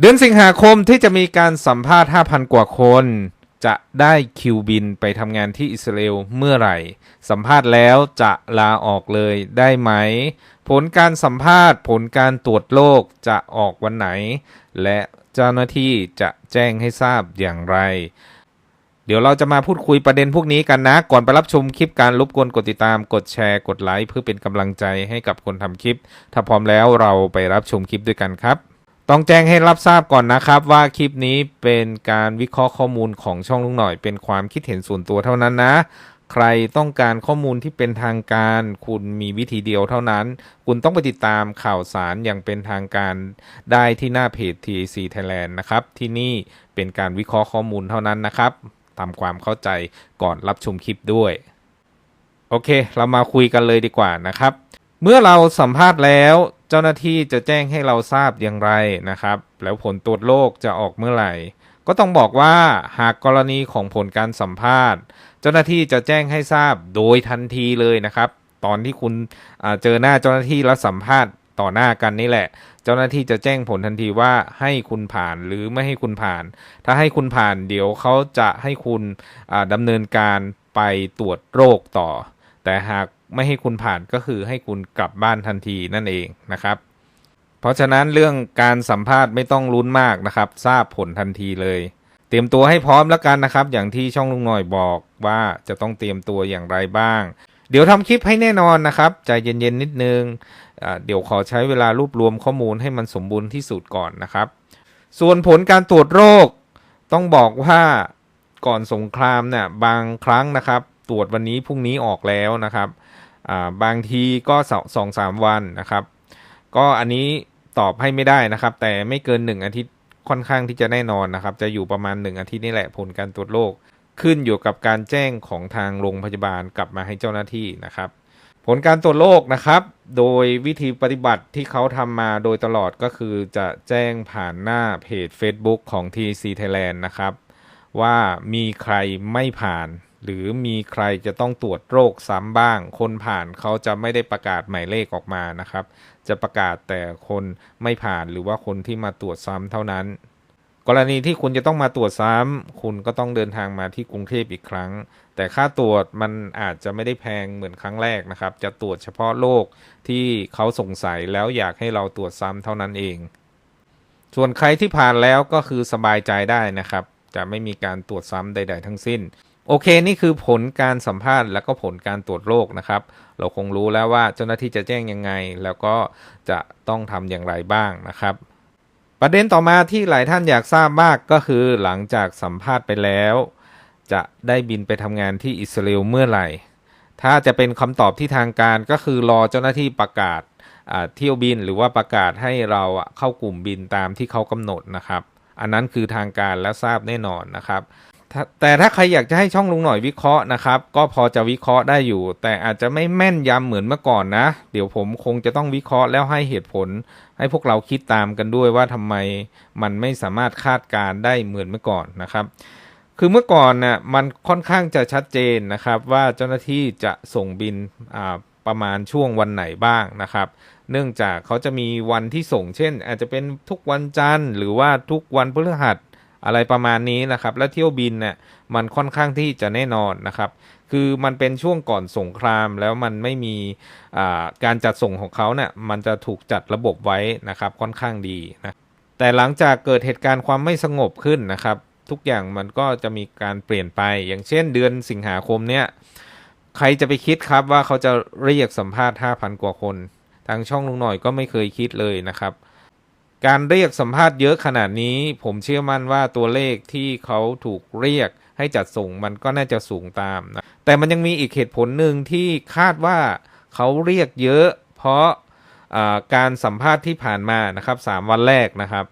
เดือนสิงหาคมที่จะมีการสัมภาษณ์ 5,000 กว่าคน จะได้คิวบินไปทำงานที่อิสราเอลเมื่อไหร่ สัมภาษณ์แล้วจะลาออกเลยได้ไหม ผลการสัมภาษณ์ผลการตรวจโรคจะออกวันไหน และเจ้าหน้าที่จะแจ้งให้ทราบอย่างไร เดี๋ยวเราจะมาพูดคุยประเด็นพวกนี้กันนะ ก่อนไปรับชมคลิปการรบกวนกดติดตาม กดแชร์ กดไลค์เพื่อเป็นกำลังใจให้กับคนทำคลิป ถ้าพร้อมแล้วเราไปรับชมคลิปด้วยกันครับ ต้องแจ้งให้รับทราบก่อนนะครับ ว่าคลิปนี้เป็นการวิเคราะห์ข้อมูลของช่องลุงหน่อย เป็นความคิดเห็นส่วนตัวเท่านั้นนะ ใครต้องการข้อมูลที่เป็นทางการ คุณมีวิธีเดียวเท่านั้น คุณต้องไปติดตามข่าวสารอย่างเป็นทางการได้ที่หน้าเพจ TAC Thailand นะครับ ที่นี่เป็นการวิเคราะห์ข้อมูลเท่านั้นนะครับทำความเข้าใจก่อนรับชมคลิปด้วย โอเค เรามาคุยกันเลยดีกว่านะครับ เมื่อเราสัมภาษณ์แล้ว เจ้าหน้าที่จะแจ้งให้เราทราบอย่างไรนะครับ แล้วผลตรวจโรคจะออกเมื่อไหร่ ก็ต้องบอกว่าหากกรณีของผลการสัมภาษณ์ เจ้าหน้าที่จะแจ้งให้ทราบโดยทันทีเลยนะครับ ตอนที่คุณเจอหน้าเจ้าหน้าที่แล้วสัมภาษณ์ต่อหน้ากันนี่แหละ เจ้าหน้าที่จะแจ้งผลทันทีว่าให้คุณผ่านหรือไม่ให้คุณผ่าน ถ้าให้คุณผ่านเดี๋ยวเขาจะให้คุณอ่าดำเนินการไปตรวจโรคต่อ แต่หาก ไม่ให้คุณผ่านก็คือให้คุณกลับบ้านทันทีนั่นเองนะครับ เพราะฉะนั้นเรื่องการสัมภาษณ์ไม่ต้องลุ้นมากนะครับ ทราบผลทันทีเลย เตรียมตัวให้พร้อมแล้วกันนะครับ อย่างที่ช่องลุงหน่อยบอกว่าจะต้องเตรียมตัวอย่างไรบ้าง เดี๋ยวทำคลิปให้แน่นอนนะครับใจเย็นๆนิดนึงเดี๋ยวขอใช้เวลารวบรวมข้อมูลให้มันสมบูรณ์ที่สุดก่อนนะครับ ส่วนผลการตรวจโรคต้องบอกว่าก่อนสงครามเนี่ยบางครั้งนะครับ ตรวจวันนี้พรุ่งนี้ออกแล้วนะครับบางทีก็สองสามวันนะครับ ก็อันนี้ตอบให้ไม่ได้นะครับ แต่ไม่เกินหนึ่งอาทิตย์ค่อนข้างที่จะแน่นอนนะครับ จะอยู่ประมาณหนึ่งอาทิตย์นี่แหละผลการตรวจโรคขึ้นอยู่กับการแจ้งของทางโรงพยาบาลกลับมาให้เจ้าหน้าที่นะครับ ผลการตรวจโรคนะครับ โดยวิธีปฏิบัติที่เขาทำมาโดยตลอดก็คือจะแจ้งผ่านหน้าเพจ Facebook ของ TC Thailand นะครับ ว่ามีใครไม่ผ่าน หรือมีใครจะต้องตรวจโรคซ้ำบ้าง คนผ่านเขาจะไม่ได้ประกาศหมายเลขออกมานะครับ จะประกาศแต่คนไม่ผ่านหรือว่าคนที่มาตรวจซ้ำเท่านั้น กรณีที่คุณจะต้องมาตรวจซ้ำคุณก็ต้องเดินทางมาที่กรุงเทพอีกครั้ง แต่ค่าตรวจมันอาจจะไม่ได้แพงเหมือนครั้งแรกนะครับ จะตรวจเฉพาะโรคที่เขาสงสัยแล้วอยากให้เราตรวจซ้ำเท่านั้นเอง ส่วนใครที่ผ่านแล้วก็คือสบายใจได้นะครับจะไม่มีการตรวจซ้ำใด ๆ ทั้งสิ้น โอเคนี่คือผลการสัมภาษณ์ แล้วก็ผลการตรวจโรคนะครับ เราคงรู้แล้วว่าเจ้าหน้าที่จะแจ้งยังไง แล้วก็จะต้องทำอย่างไรบ้างนะครับ ประเด็นต่อมาที่หลายท่านอยากทราบมากก็คือหลังจากสัมภาษณ์ไปแล้ว จะได้บินไปทำงานที่อิสราเอลเมื่อไหร่ ถ้าจะเป็นคำตอบที่ทางการก็คือรอเจ้าหน้าที่ประกาศเที่ยวบินหรือว่าประกาศให้เราเข้ากลุ่มบินตามที่เขากำหนดนะครับ อันนั้นคือทางการและทราบแน่นอนนะครับ แต่ถ้าใครอยากจะให้ช่องลุงหน่อยวิเคราะห์นะครับ ก็พอจะวิเคราะห์ได้อยู่ แต่อาจจะไม่แม่นยำเหมือนเมื่อก่อนนะ เดี๋ยวผมคงจะต้องวิเคราะห์แล้วให้เหตุผล ให้พวกเราคิดตามกันด้วยว่าทำไมมันไม่สามารถคาดการได้เหมือนเมื่อก่อนนะครับ คือเมื่อก่อนน่ะมันค่อนข้างจะชัดเจนนะครับ ว่าเจ้าหน้าที่จะส่งบินประมาณช่วงวันไหนบ้างนะครับ เนื่องจากเขาจะมีวันที่ส่งเช่น อาจจะเป็นทุกวันจันทร์หรือว่าทุกวันพฤหัส อะไรประมาณนี้นะครับ และเที่ยวบินเนี่ยมันค่อนข้างที่จะแน่นอนนะครับ คือมันเป็นช่วงก่อนสงครามแล้วมันไม่มีการจัดส่งของเขาเนี่ยมันจะถูกจัดระบบไว้นะครับค่อนข้างดีนะแต่หลังจากเกิดเหตุการณ์ความไม่สงบขึ้นนะครับ ทุกอย่างมันก็จะมีการเปลี่ยนไป อย่างเช่นเดือนสิงหาคมเนี่ยใครจะไปคิดครับว่าเขาจะเรียกสัมภาษณ์ 5,000 กว่าคน ทางช่องลุงหน่อยก็ไม่เคยคิดเลยนะครับ การเรียกสัมภาษณ์เยอะขนาดนี้ ผมเชื่อมั่นว่าตัวเลขที่เขาถูกเรียกให้จัดส่งมันก็น่าจะสูงตามนะแต่มันยังมีอีกเหตุผลหนึ่งที่คาดว่าเขาเรียกเยอะ เพราะการสัมภาษณ์ที่ผ่านมานะครับสามวันแรกนะครับ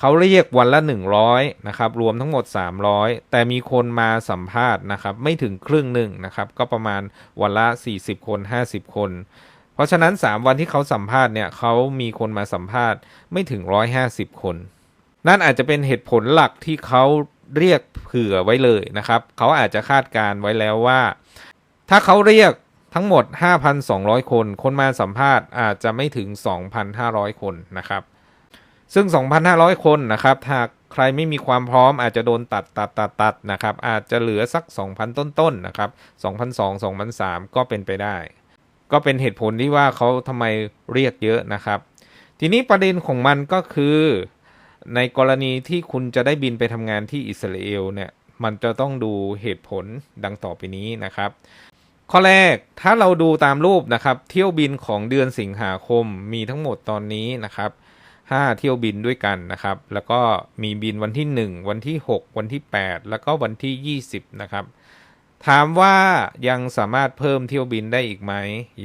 เขาเรียกวันละ 100นะครับรวมทั้งหมด 300 แต่มีคนมาสัมภาษณ์นะครับไม่ถึงครึ่งหนึ่งนะครับก็ประมาณวันละ 40 คน 50 คน เพราะฉะนั้น 3 วันที่เขาสัมภาษณ์เนี่ยเขามีคนมาสัมภาษณ์ไม่ถึง 150 คน นั่นอาจจะเป็นเหตุผลหลักที่เขาเรียกเผื่อไว้เลยนะครับ เขาอาจจะคาดการไว้แล้วว่า ถ้าเขาเรียกทั้งหมด 5,200 คน คนมาสัมภาษณ์อาจจะไม่ถึง 2,500 คนนะครับ ซึ่ง 2,500 คนนะครับหากใครไม่มีความพร้อมอาจจะโดนตัดตัดตัดตัดนะครับ อาจจะเหลือสัก 2,000 ต้นๆนะครับ2,200 2,300ก็เป็นไปได้ ก็เป็นเหตุผลที่ว่าเขาทำไมเรียกเยอะนะครับ ทีนี้ประเด็นของมันก็คือ ในกรณีที่คุณจะได้บินไปทำงานที่อิสราเอลเนี่ยมันจะต้องดูเหตุผลดังต่อไปนี้นะครับ ข้อแรกถ้าเราดูตามรูปนะครับ เที่ยวบินของเดือนสิงหาคมมีทั้งหมดตอนนี้นะครับ5เที่ยวบินด้วยกันนะครับ แล้วก็มีบินวันที่ 1 วันที่ 6 วันที่ 8 แล้วก็วันที่ 20 นะครับ ถามว่ายังสามารถเพิ่มเที่ยวบินได้อีกไหม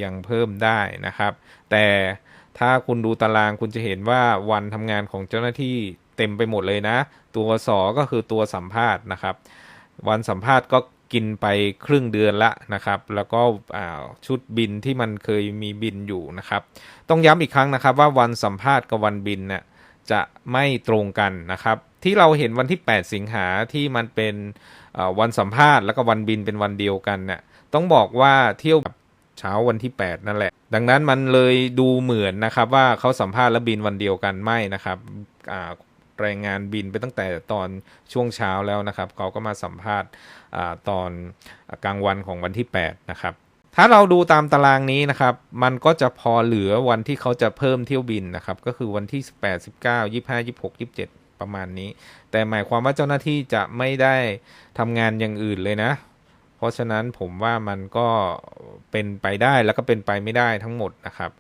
ยังเพิ่มได้นะครับ แต่ถ้าคุณดูตารางคุณจะเห็นว่าวันทำงานของเจ้าหน้าที่เต็มไปหมดเลยนะ ตัวสอก็คือตัวสัมภาษณ์นะครับ วันสัมภาษณ์ก็กินไปครึ่งเดือนละนะครับ แล้วก็ชุดบินที่มันเคยมีบินอยู่นะครับ ต้องย้ำอีกครั้งนะครับว่าวันสัมภาษณ์กับวันบินเนี่ยจะไม่ตรงกันนะครับ ที่เราเห็นวันที่ 8 สิงหาที่มันเป็นวันสัมภาษณ์แล้วก็วันบินเป็นวันเดียวกันเนี่ยต้องบอกว่าเที่ยวเช้าวันที่ 8 นั่นแหละ ดังนั้นมันเลยดูเหมือนนะครับว่าเขาสัมภาษณ์และบินวันเดียวกันไม่นะครับแรงงานบินไปตั้งแต่ตอนช่วงเช้าแล้วนะครับเขาก็มาสัมภาษณ์อตอนกลางวันของวันที่ 8 นะครับถ้าเราดูตามตารางนี้นะครับ มันก็จะพอเหลือวันที่เขาจะเพิ่มเที่ยวบินนะครับ ก็คือวันที่ 18 19 25 26 27 ประมาณนี้ แต่หมายความว่าเจ้าหน้าที่จะไม่ได้ทำงานอย่างอื่นเลยนะ เพราะฉะนั้นผมว่ามันก็เป็นไปได้แล้วก็เป็นไปไม่ได้ทั้งหมดนะครับ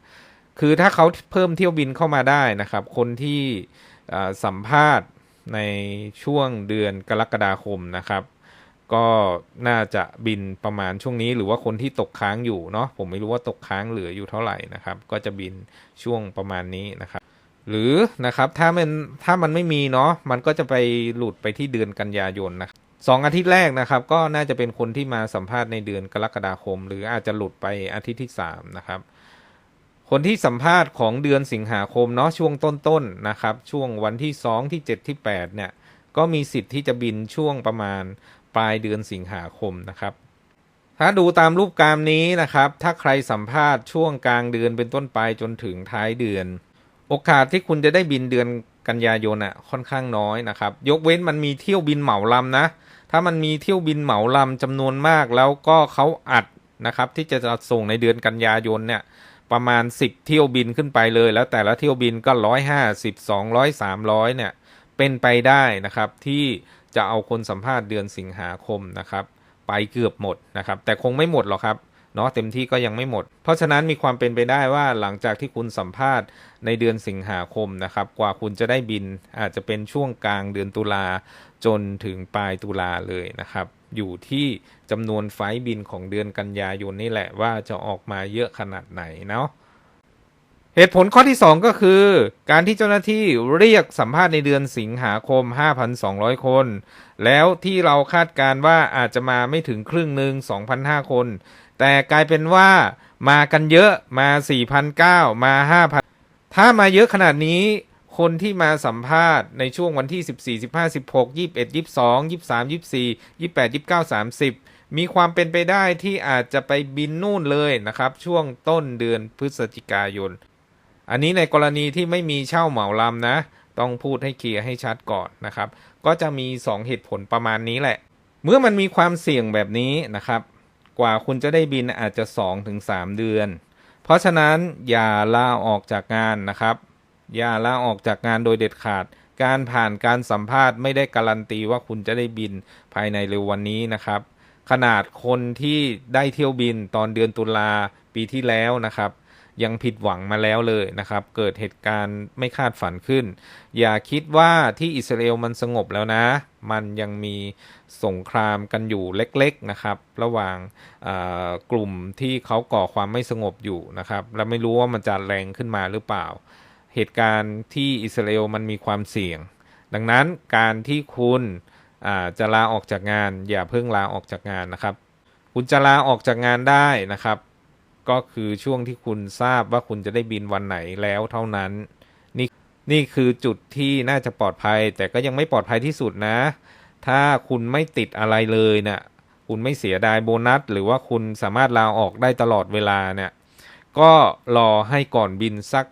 คือถ้าเขาเพิ่มเที่ยวบินเข้ามาได้นะครับ คนที่สัมภาษณ์ในช่วงเดือนกรกฎาคมนะครับก็น่าจะบินประมาณช่วงนี้หรือว่าคนที่ตกค้างอยู่เนาะผมไม่รู้ว่าตกค้างเหลืออยู่เท่าไหร่นะครับ ก็จะบินช่วงประมาณนี้นะครับ หรือนะครับถ้ามันถ้ามันไม่มีเนาะมันก็จะไปหลุดไปที่เดือนกันยายนนะสองอาทิตย์แรกนะครับ ก็น่าจะเป็นคนที่มาสัมภาษณ์ในเดือนกรกฎาคม หรืออาจจะหลุดไปอาทิตย์ที่3นะครับคนที่สัมภาษณ์ของเดือนสิงหาคมเนาะช่วงต้นๆนนะครับ ช่วงวันที่ 2 ที่ 7 ที่ 8 เนี่ย ก็มีสิทธิ์ที่จะบินช่วงประมาณปลายเดือนสิงหาคมนะครับ ถ้าดูตามรูปกรามนี้นะครับ ถ้าใครสัมภาษณ์ช่วงกลางเดือนเป็นต้นไปจนถึงท้ายเดือน โอกาสที่คุณจะได้บินเดือนกันยายนอะค่อนข้างน้อยนะครับ ยกเว้นมันมีเที่ยวบินเหมาลำนะ ถ้ามันมีเที่ยวบินเหมาลำจำนวนมากแล้วก็เขาอัดนะครับ ที่จะส่งในเดือนกันยายนเนี่ยประมาณ 10 เที่ยวบินขึ้นไปเลย แล้วแต่ละเที่ยวบินก็150 200 300เนี่ยเป็นไปได้นะครับที่จะเอาคนสัมภาษณ์เดือนสิงหาคมนะครับ ไปเกือบหมดนะครับ แต่คงไม่หมดหรอกครับ เนาะเต็มที่ก็ยังไม่หมด เพราะฉะนั้นมีความเป็นไปได้ว่าหลังจากที่คุณสัมภาษณ์ในเดือนสิงหาคมนะครับ กว่าคุณจะได้บินอาจจะเป็นช่วงกลางเดือนตุลาจนถึงปลายตุลาเลยนะครับ อยู่ที่จำนวนไฟบินของเดือนกันยายนนี่แหละว่าจะออกมาเยอะขนาดไหนเนาะเหตุผลข้อที่ 2 ก็คือ การที่เจ้าหน้าที่เรียกสัมภาษณ์ในเดือนสิงหาคม 5,200 คน แล้วที่เราคาดการว่าอาจจะมาไม่ถึงครึ่งหนึ่ง2,500คน แต่กลายเป็นว่ามากันเยอะมา4,900มา5,000 ถ้ามาเยอะขนาดนี้คนที่มาสัมภาษณ์ในช่วงวันที่ 14 15 16 21 22 23 24 28 29 30 มีความเป็นไปได้ที่อาจจะไปบินนู่นเลยนะครับ ช่วงต้นเดือนพฤศจิกายน อันนี้ในกรณีที่ไม่มีเช่าเหมาลำนะ ต้องพูดให้เคลียร์ให้ชัดก่อนนะครับ ก็จะมี 2 เหตุผลประมาณนี้แหละ เมื่อมันมีความเสี่ยงแบบนี้นะครับ กว่าคุณจะได้บินอาจจะ 2-3 เดือน เพราะฉะนั้นอย่าลาออกจากงานนะครับ อย่าลาออกจากงานโดยเด็ดขาด การผ่านการสัมภาษณ์ไม่ได้การันตีว่าคุณจะได้บินภายในเร็ววันนี้นะครับ ขนาดคนที่ได้เที่ยวบินตอนเดือนตุลาปีที่แล้วนะครับ ยังผิดหวังมาแล้วเลยนะครับ เกิดเหตุการณ์ไม่คาดฝันขึ้น อย่าคิดว่าที่อิสราเอลมันสงบแล้วนะ มันยังมีสงครามกันอยู่เล็กๆนะครับ ระหว่างกลุ่มที่เขาก่อความไม่สงบอยู่นะครับ และไม่รู้ว่ามันจะแรงขึ้นมาหรือเปล่า เหตุการณ์ที่อิสราเอลมันมีความเสี่ยง ดังนั้นการที่คุณจะลาออกจากงาน อย่าเพิ่งลาออกจากงานนะครับ คุณจะลาออกจากงานได้นะครับ ก็คือช่วงที่คุณทราบว่าคุณจะได้บินวันไหนแล้วเท่านั้น นี่นี่คือจุดที่น่าจะปลอดภัย แต่ก็ยังไม่ปลอดภัยที่สุดนะ ถ้าคุณไม่ติดอะไรเลยเนะี่ยคุณไม่เสียดายโบนัส หรือว่าคุณสามารถลาออกได้ตลอดเวลาเนี่ยก็รอให้ก่อนบินสัก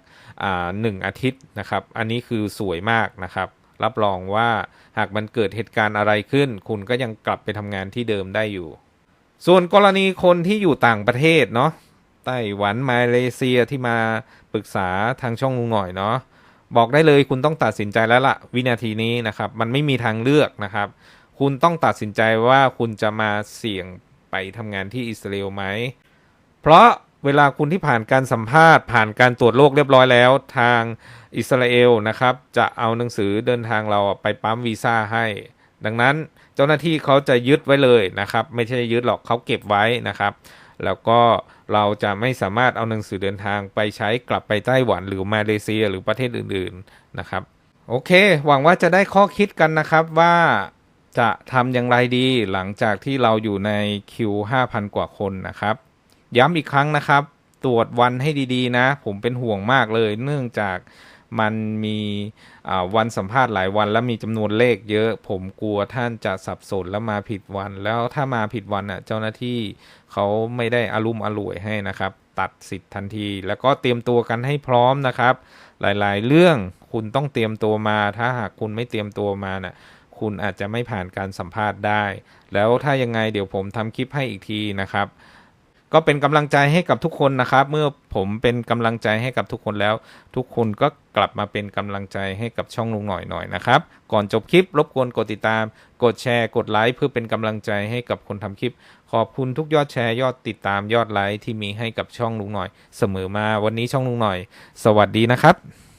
อ่าหนึ่งอาทิตย์นะครับ อันนี้คือสวยมากนะครับ รับรองว่าหากมันเกิดเหตุการณ์อะไรขึ้น คุณก็ยังกลับไปทำงานที่เดิมได้อยู่ ส่วนกรณีคนที่อยู่ต่างประเทศเนาะ ไต้หวันมาเลเซียที่มาปรึกษาทางช่องลุงหน่อยเนาะบอกได้เลยคุณต้องตัดสินใจแล้วล่ะ วินาทีนี้นะครับ มันไม่มีทางเลือกนะครับ คุณต้องตัดสินใจว่าคุณจะมาเสี่ยงไปทำงานที่อิสราเอลไหม เพราะเวลาคุณที่ผ่านการสัมภาษณ์ ผ่านการตรวจโรคเรียบร้อยแล้ว ทางอิสราเอลนะครับ จะเอาหนังสือเดินทางเราไปปั๊มวีซ่าให้ ดังนั้นเจ้าหน้าที่เขาจะยึดไว้เลยนะครับ ไม่ใช่ยึดหรอกเขาเก็บไว้นะครับ แล้วก็เราจะไม่สามารถเอาหนังสือเดินทางไปใช้กลับไปไต้หวันหรือมาเลเซียหรือประเทศอื่นๆนะครับ โอเค หวังว่าจะได้ข้อคิดกันนะครับว่าจะทำอย่างไรดีหลังจากที่เราอยู่ในคิว5,000 กว่าคนนะครับ ย้ำอีกครั้งนะครับ ตรวจวันให้ดีๆนะ ผมเป็นห่วงมากเลย เนื่องจาก มันมีวันสัมภาษณ์หลายวัน แล้วมีจำนวนเลขเยอะ ผมกลัวท่านจะสับสนแล้วมาผิดวัน แล้วถ้ามาผิดวันอะเจ้าหน้าที่เขาไม่ได้อารุมอร่วยให้นะครับ ตัดสิทธิ์ทันที แล้วก็เตรียมตัวกันให้พร้อมนะครับ หลายๆ เรื่องคุณต้องเตรียมตัวมา ถ้าหากคุณไม่เตรียมตัวมาน่ะคุณอาจจะไม่ผ่านการสัมภาษณ์ได้ แล้วถ้ายังไงเดี๋ยวผมทำคลิปให้อีกทีนะครับ ก็เป็นกำลังใจให้กับทุกคนนะครับ เมื่อผมเป็นกำลังใจให้กับทุกคนแล้ว ทุกคนก็กลับมาเป็นกำลังใจให้กับช่องลุงหน่อยหน่อยนะครับ ก่อนจบคลิปรบกวนกดติดตาม กดแชร์ กดไลค์เพื่อเป็นกำลังใจให้กับคนทำคลิป ขอบคุณทุกยอดแชร์ยอดติดตามยอดไลค์ที่มีให้กับช่องลุงหน่อย เสมอมาวันนี้ช่องลุงหน่อย สวัสดีนะครับ